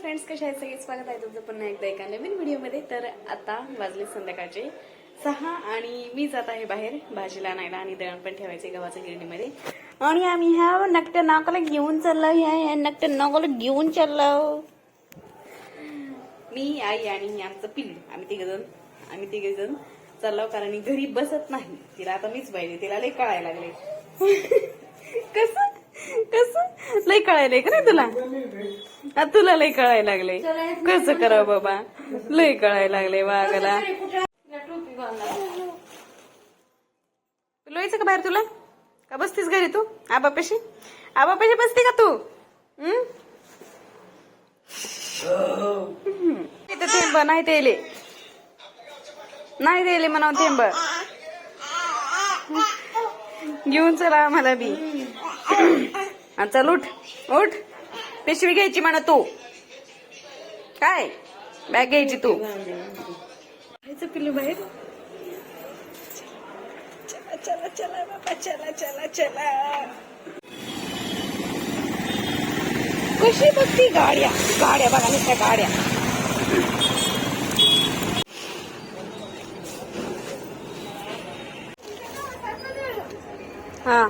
Friends कशा आहेत? सगळे स्वागत आहे तुमचं पुन्हा एकदा एका नवीन व्हिडिओमध्ये. तर आता वाजले संध्याकाळचे सहा आणि मी जात आहे बाहेर भाजीला आणायला आणि दळण पण ठेवायचे गव्हाच्या गिरणीमध्ये. आणि आम्ही ह्या नकट्या नाकाला घेऊन चाललो ह्या नकट्या नाकाला घेऊन चाललो. मी आई आणि आमचं पिल्लू. आम्ही तिघ जण. आम्ही तिघे जण चाललो कारण घरी बसत नाही. तिला आता मीच पाहिजे तिला लय कळायला लागले. कस? कस? लय कळायलंय का नाही तुला? तुला लय कळायला लागले. कसं करावं बाबा? लय कळायला लागले वागाला लोयचं का बाहेर तुला? का बसतीस घरी तू? आबापाशी आबापाशी बसते का तू? इथं थेंब नाही तेले. नाही तेले म्हणा थेंब. घेऊन चला आम्हाला बी. चल उठ उठ. पिशवी घ्यायची म्हणा तू. काय? बॅग घ्यायची तू. पिल्लू बाहेर. चला चला चला बाबा चला चला चला. कशी बघती गाड्या? गाड्या बघा नुसत्या गाड्या. हा.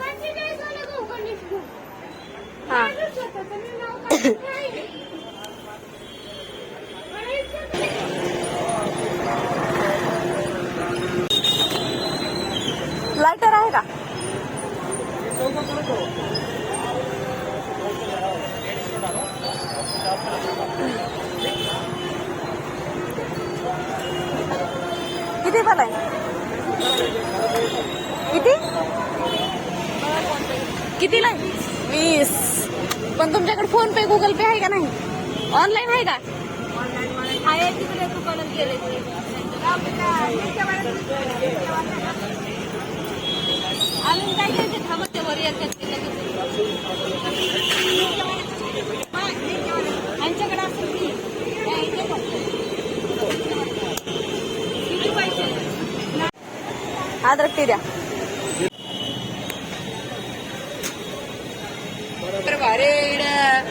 हा. लायटर आहे का? किती पण आहे? किती? कितीला वीस. पण तुमच्याकडे फ़ोन पे गुगल पे आहे का नाही ऑनलाईन आहे का अजून काय घ्यायचं थांबत वर येतात लगेच. यांच्याकडे असेल की या इथे फक्त. किती पैसे अद्रक ते द्या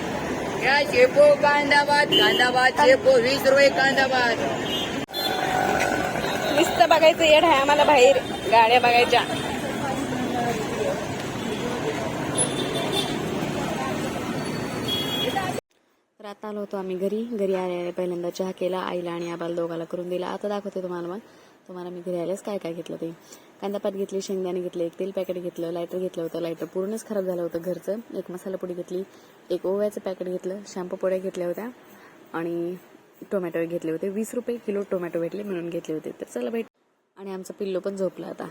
या शेपो कांदाबाद कांदाबाद शेपो वीस रुपये कांदाबाद. नुसतं बघायचं येड आहे आम्हाला बाहेर गाड्या बघायच्या. रात आलो होतो आम्ही घरी. घरी आले पहिल्यांदा चहा केला आईला आणि आबाला दोघाला करून दिला. आता दाखवते तुम्हाला मग. तुम्हाला मी घरी आल्यास काय काय घेतलं ते? कांदापात घेतली शेंगदाणे घेतले एक तेल पॅकेट घेतलं लायटर घेतलं होतं. लायटर पूर्णच खराब झालं होतं घरचं. एक मसाला पुडी घेतली एक ओव्याचं पॅकेट घेतलं शॅम्पू पोड्या घेतल्या होत्या आणि टोमॅटो घेतले होते. वीस रुपये किलो टोमॅटो भेटले म्हणून घेतले होते. तर चला भेट आणि आमचं पिल्लो पण झोपला आता.